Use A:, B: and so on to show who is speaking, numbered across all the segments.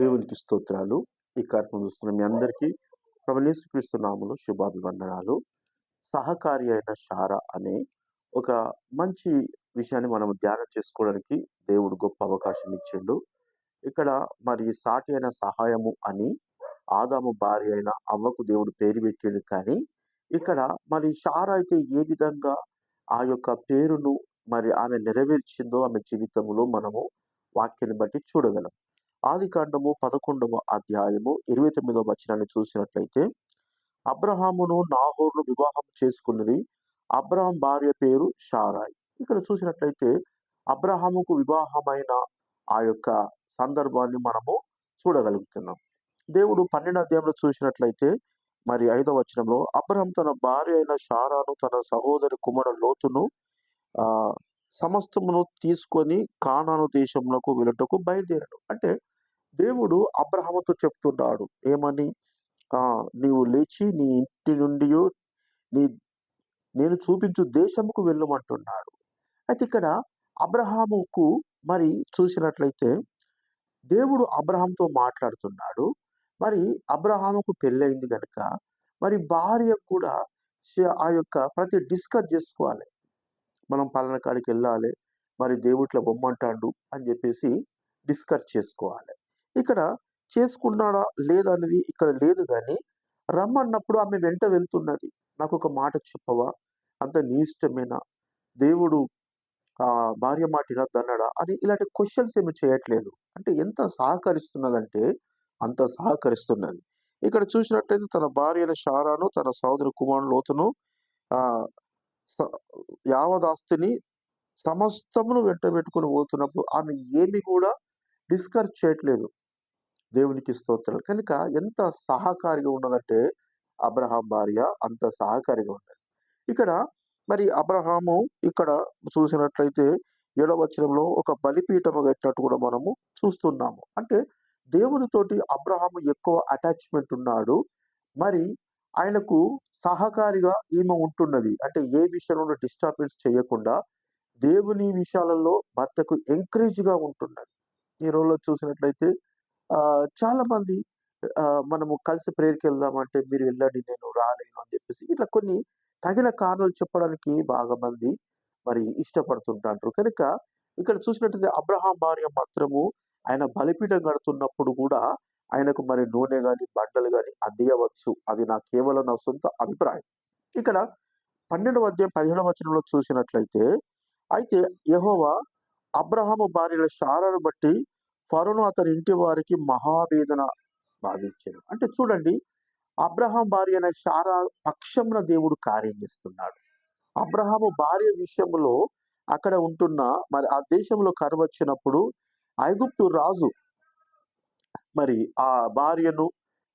A: దేవునికి స్తోత్రాలు. ఈ కార్యక్రమం చూస్తున్న మీ అందరికీ ప్రవణేశ్వరిస్తు నామలు శుభాభివందనాలు. సహకారి అయిన షారా అనే ఒక మంచి విషయాన్ని మనం ధ్యానం చేసుకోవడానికి దేవుడు గొప్ప అవకాశం ఇచ్చిండు. ఇక్కడ మరి సాటి అయిన సహాయము అని ఆదాము భార్య అయిన అవ్వకు దేవుడు పేరు పెట్టిండు కానీ ఇక్కడ మరి షారా అయితే ఏ విధంగా ఆ యొక్క పేరును మరి ఆమె నెరవేర్చిందో ఆమె జీవితంలో మనము వాక్యాన్ని బట్టి చూడగలం. ఆది కాండము పదకొండవ అధ్యాయము ఇరవై తొమ్మిదవ వచనాన్ని చూసినట్లయితే అబ్రహామును నాహోర్ను వివాహం చేసుకున్నది అబ్రహాం భార్య పేరు షారాయ్. ఇక్కడ చూసినట్లయితే అబ్రహాముకు వివాహమైన ఆ యొక్క సందర్భాన్ని మనము చూడగలుగుతున్నాం. దేవుడు పన్నెండు అధ్యాయంలో చూసినట్లయితే మరి ఐదవ వచనంలో అబ్రహం తన భార్య అయిన షారాను తన సహోదరి కుమారు లోతును ఆ సమస్తమును తీసుకొని కానాను దేశములకు వెళ్ళటకు బయలుదేరాడు. అంటే దేవుడు అబ్రహాముతో చెప్తున్నాడు. ఏమని? నీవు లేచి నీ ఇంటి నుండి నీ నేను చూపించు దేశముకు వెళ్ళమంటున్నాడు. అయితే ఇక్కడ అబ్రహాముకు మరి చూసినట్లయితే దేవుడు అబ్రహాంతో మాట్లాడుతున్నాడు. మరి అబ్రహాముకు పెళ్ళయింది కనుక మరి భార్య కూడా ఆ యొక్క ప్రతి డిస్కస్ చేసుకోవాలి. మనం పలానా కాడికి వెళ్ళాలి మరి దేవుట్ల బొమ్మంటాడు అని చెప్పేసి డిస్కస్ చేసుకోవాలి. ఇక్కడ చేసుకున్నాడా లేదా అనేది ఇక్కడ లేదు కానీ రమ్మన్నప్పుడు ఆమె వెంట వెళ్తున్నది. నాకు ఒక మాట చెప్పవా? అంత నీ ఇష్టమేనా దేవుడు ఆ భార్య మాటినా దన్నడా అని ఇలాంటి క్వశ్చన్స్ ఏమి చేయట్లేదు. అంటే ఎంత సహకరిస్తున్నదంటే అంత సహకరిస్తున్నది. ఇక్కడ చూసినట్లయితే తన భార్య షారాను తన సోదరు కుమారుడు లోతును ఆ యావదాస్తిని సమస్తమును వెంట పెట్టుకుని పోతున్నప్పుడు ఆమె ఏమి కూడా డిస్కస్ చేయట్లేదు. దేవునికి స్తోత్రాలు. కనుక ఎంత సహకారిగా ఉన్నదంటే అబ్రహాం భార్య అంత సహకారిగా ఉన్నది. ఇక్కడ మరి అబ్రహాము ఇక్కడ చూసినట్లయితే ఏడవచనంలో ఒక బలిపీఠము కట్టినట్టు కూడా మనము చూస్తున్నాము. అంటే దేవునితోటి అబ్రహాము ఎక్కువ అటాచ్మెంట్ ఉన్నాడు. మరి ఆయనకు సహకారిగా ఈమె ఉంటున్నది. అంటే ఏ విషయంలో డిస్టర్బెన్స్ చేయకుండా దేవుని విషయాలలో భర్తకు ఎంకరేజ్గా ఉంటున్నది. ఈ రోజులో చూసినట్లయితే చాలా మంది మనము కలిసి ప్రేయర్కి వెళ్దామంటే మీరు వెళ్ళండి నేను రాలేను అని చెప్పేసి ఇట్లా కొన్ని తగిన కారణాలు చెప్పడానికి బాగా మంది మరి ఇష్టపడుతుంటారు. కనుక ఇక్కడ చూసినట్లయితే అబ్రహాం భార్య మాత్రము ఆయన బలిపీఠం కడుతున్నప్పుడు కూడా ఆయనకు మరి నూనె కానీ బండలు కానీ అందియవచ్చు. అది నా కేవలం నా సొంత అభిప్రాయం. ఇక్కడ పన్నెండవ అధ్యాయం పదిహేడవ వచనంలో చూసినట్లయితే అయితే యహోవా అబ్రహాము భార్యల శారాను బట్టి ఫరోను అతని ఇంటి వారికి మహావేదన బాధించాడు అంటే చూడండి అబ్రహాం భార్య అనే శారా పక్షమున దేవుడు కార్యం చేస్తున్నాడు. అబ్రహాము భార్య విషయంలో అక్కడ ఉంటున్న మరి ఆ దేశంలో కరువు వచ్చినప్పుడు ఐగుప్తు రాజు మరి ఆ భార్యను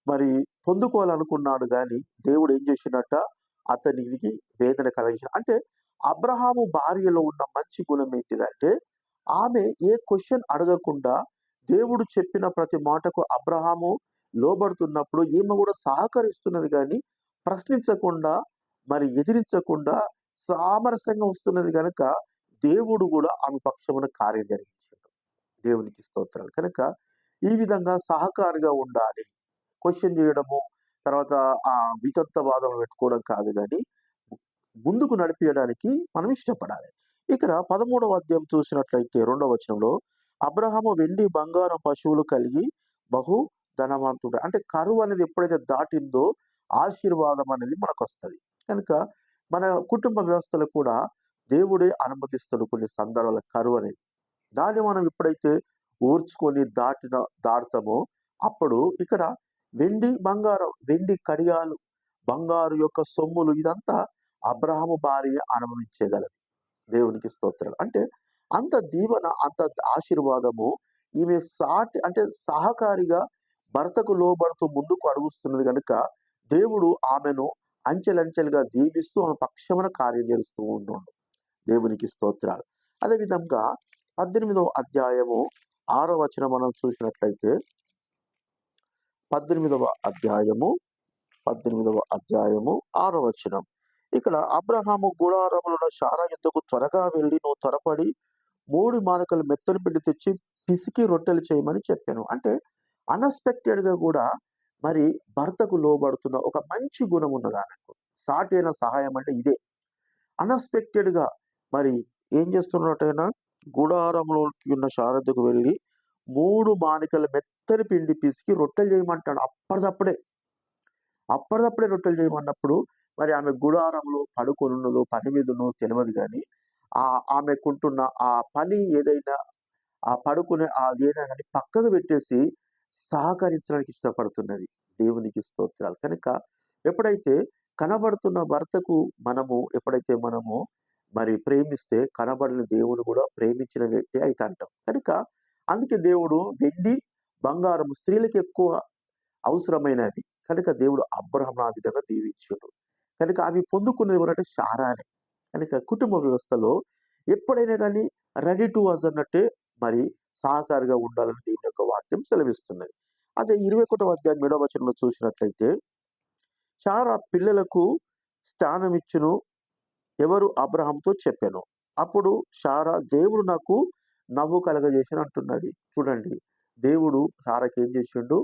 A: మరి పొందుకోవాలనుకున్నాడు కానీ దేవుడు ఏం చేసినట్ట అతనికి వేదన కలిగించిన అంటే అబ్రహాము భార్యలో ఉన్న మంచి గుణం ఏంటిదంటే ఆమె ఏ క్వశ్చన్ అడగకుండా దేవుడు చెప్పిన ప్రతి మాటకు అబ్రహాము లోబడుతున్నప్పుడు ఈమె కూడా సహకరిస్తున్నది కానీ ప్రశ్నించకుండా మరి ఎదిరించకుండా సామరస్యంగా వస్తున్నది కనుక దేవుడు కూడా ఆమె పక్షమున కార్యం జరిగించాడు. దేవునికి స్తోత్రాలు. కనుక ఈ విధంగా సహకారిగా ఉండాలి. క్వశ్చన్ చేయడము తర్వాత ఆ వితంతవాదం పెట్టుకోవడం కాదు కానీ ముందుకు నడిపించడానికి మనం ఇష్టపడాలి. ఇక్కడ పదమూడవ అధ్యాయం చూసినట్లయితే రెండవ వచనంలో అబ్రహము వెండి బంగారం పశువులు కలిగి బహు ధనవంతుడు. అంటే కరువు అనేది ఎప్పుడైతే దాటిందో ఆశీర్వాదం అనేది మనకు వస్తుంది కనుక మన కుటుంబ వ్యవస్థలో కూడా దేవుడే అనుమతిస్తాడు కొన్ని సందర్భాల కరువు అనేది. దాన్ని మనం ఎప్పుడైతే ఊర్చుకొని దాటిన దాటుతామో అప్పుడు ఇక్కడ వెండి బంగారం వెండి కడియాలు బంగారు యొక్క సొమ్ములు ఇదంతా అబ్రహము భార్య అనుభవించగలదు. దేవునికి స్తోత్రాలు. అంటే అంత దీవెన అంత ఆశీర్వాదము ఈమె సాటి అంటే సహకారిగా భర్తకు లోబడుతూ ముందుకు అడుగుస్తున్నది కనుక దేవుడు ఆమెను అంచెలంచెలుగా దీవిస్తూ ఆమె పక్షమున కార్యం చేస్తూ ఉన్నాడు. దేవునికి స్తోత్రాలు. అదేవిధంగా పద్దెనిమిదవ అధ్యాయము ఆరో వచనం మనం చూసినట్లయితే పద్దెనిమిదవ అధ్యాయము పద్దెనిమిదవ అధ్యాయము ఆరో వచనం. ఇక్కడ అబ్రహాము గుడారములను శారా యుద్ధకు త్వరగా వెళ్ళి నువ్వు త్వరపడి మూడు మానకలు మెత్తని పిండి తెచ్చి పిసికి రొట్టెలు చేయమని చెప్పాను అంటే అన్ఎక్స్‌పెక్టెడ్‌గా కూడా మరి భర్తకు లోబడుతున్న ఒక మంచి గుణం ఉన్నది ఆమెకు. సాటైన సహాయం అంటే ఇదే. అన్ఎక్స్‌పెక్టెడ్‌గా మరి ఏం చేస్తున్నట్టయినా గుడారంలోకి ఉన్న శారదకు వెళ్ళి మూడు మానికల మెత్తని పిండి పిసికి రొట్టెలు చేయమంటాడు అప్పటిదప్పుడే. అప్పటిదప్పుడే రొట్టెలు చేయమన్నప్పుడు మరి ఆమె గుడారంలో పడుకొనున్నదో, పని మీదనో తెలియదు కానీ ఆ ఆమెకుంటున్న ఆ పని ఏదైనా ఆ పడుకునే అది ఏదైనా కానీ పక్కకు పెట్టేసి సహకరించడానికి ఇష్టపడుతున్నది. దేవునికి స్తోత్రాలు. కనుక ఎప్పుడైతే కనబడుతున్న భర్తకు మనము ఎప్పుడైతే మనము మరి ప్రేమిస్తే కనబడిన దేవుడు కూడా ప్రేమించిన వ్యక్తి అయితే అంటాం కనుక అందుకే దేవుడు వెండి, బంగారం స్త్రీలకు ఎక్కువ అవసరమైనవి. కనుక దేవుడు అబ్రహం ఆ విధంగా దీవించుడు కనుక అవి పొందుకున్నది ఎవరంటే శారానే. కనుక కుటుంబ వ్యవస్థలో ఎప్పుడైనా కానీ రెడీ టు వాజ్ అన్నట్టే మరి సహకారిగా ఉండాలని దీని యొక్క వాక్యం సెలవిస్తున్నది. అదే 21వ అధ్యాయం ఏడవ వచనంలో చూసినట్లయితే శారా పిల్లలకు స్థానం ఇచ్చును ఎవరు అబ్రహంతో చెప్పాను అప్పుడు శారా దేవుడు నాకు నవ్వు కలగజేసెను అంటున్నది. చూడండి దేవుడు సారాకి ఏం చేసిండు?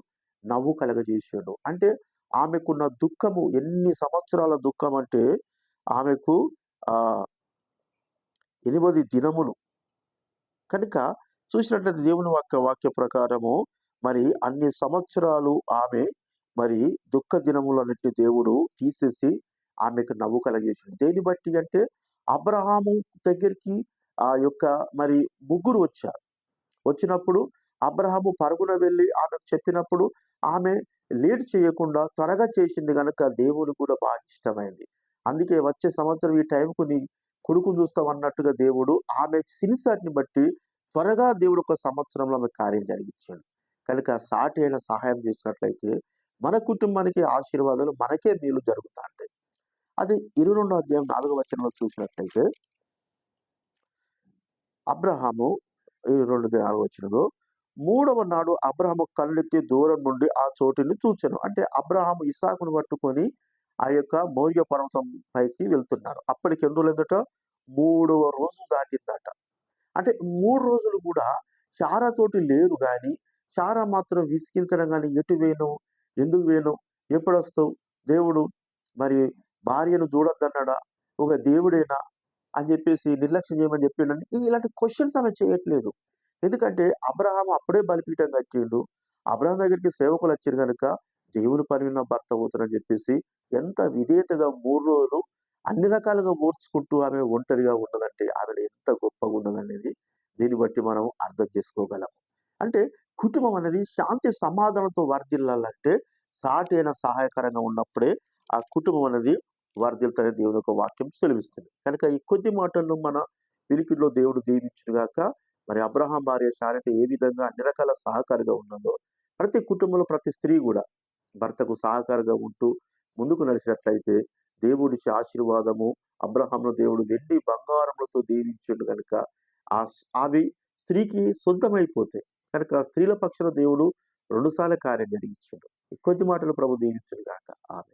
A: నవ్వు కలగజేసిండు. అంటే ఆమెకున్న దుఃఖము ఎన్ని సంవత్సరాల దుఃఖం అంటే ఆమెకు ఆ ఎనిమిది దినములు. కనుక చూసినట్లయితే దేవుని వాక్య వాక్య ప్రకారము మరి అన్ని సంవత్సరాలు ఆమె మరి దుఃఖ దినములన్నిటిని దేవుడు తీసేసి ఆమెకు నవ్వు కలిగేసింది దేని బట్టి అంటే అబ్రహాము దగ్గరికి ఆ యొక్క మరి ముగ్గురు వచ్చారు. వచ్చినప్పుడు అబ్రహాము పరుగున వెళ్ళి ఆమెకు చెప్పినప్పుడు ఆమె లేట్ చేయకుండా త్వరగా చేసింది కనుక దేవుడు కూడా బాగా ఇష్టమైంది. అందుకే వచ్చే సంవత్సరం ఈ టైంకు నీ కొడుకుని చూస్తాం అన్నట్టుగా దేవుడు ఆమె సిన్సియారిటీని బట్టి త్వరగా దేవుడు ఒక సంవత్సరంలో ఆమె కార్యం జరిగించాడు. కనుక సాటి అయిన సహాయం చేసినట్లయితే మన కుటుంబానికి ఆశీర్వాదాలు మనకే మేలు జరుగుతా ఉంటాయి. అదే 22వ అధ్యాయం 4వ వచనంలో చూసినట్లయితే అబ్రాహాము 22 4వ వచనంలో మూడవ నాడు అబ్రాహాము కళ్ళెత్తి దూరం నుండి ఆ చోటుని చూచాను అంటే అబ్రహాము ఇసాకును పట్టుకొని ఆ యొక్క మౌర్య పర్వతం పైకి వెళ్తున్నారు. అప్పటికి ఎన్ని రోజులైందట? మూడవ రోజు దాటిందట. అంటే మూడు రోజులు కూడా శారా తోటి లేరు కానీ శారా మాత్రం విసిగించడం కానీ ఎటు వేను ఎందుకు పోయినవు? ఎప్పుడొస్తావు? దేవుడు మరి భార్యను చూడొద్దన్నాడా? ఒక దేవుడేనా? అని చెప్పేసి నిర్లక్ష్యం చేయమని చెప్పిండని ఇలాంటి క్వశ్చన్స్ ఆమె చేయట్లేదు. ఎందుకంటే అబ్రహాం అప్పుడే బలిపీఠం కట్టిండు. అబ్రాహాము దగ్గరికి సేవకులు వచ్చారు కనుక దేవుని పరిమిన భర్త అవుతుందని చెప్పేసి ఎంత విధేయతగా మూడు రోజులు అన్ని రకాలుగా ఓర్చుకుంటూ ఆమె ఒంటరిగా ఉన్నదంటే ఆమె ఎంత గొప్పగా ఉన్నదనేది దీన్ని బట్టి మనం అర్థం చేసుకోగలం. అంటే కుటుంబం అనేది శాంతి సమాధానంతో వర్ధిల్లాలంటే సాటి అయిన సహాయకరంగా ఉన్నప్పుడే ఆ కుటుంబం అనేది వర్ధిల్తనే దేవుని యొక్క వాక్యం సెలవిస్తుంది. కనుక ఈ కొద్ది మాటలను మన వినికిడిలో దేవుడు దీవించును గాక. మరి అబ్రహాం భార్య శారత ఏ విధంగా అన్ని రకాల సహకారిగా ఉన్నదో ప్రతి కుటుంబంలో ప్రతి స్త్రీ కూడా భర్తకు సహకారంగా ఉంటూ ముందుకు నడిచినట్లయితే దేవుడిచ్చే ఆశీర్వాదము అబ్రహాంను దేవుడు వెండి బంగారములతో దీవించిండు కనుక ఆ అవి స్త్రీకి సొంతమైపోతాయి. కనుక స్త్రీల పక్షంలో దేవుడు రెండుసార్లు కార్యం జరిగించిండు. కొద్ది మాటలు ప్రభు దీవించును కాక ఆమె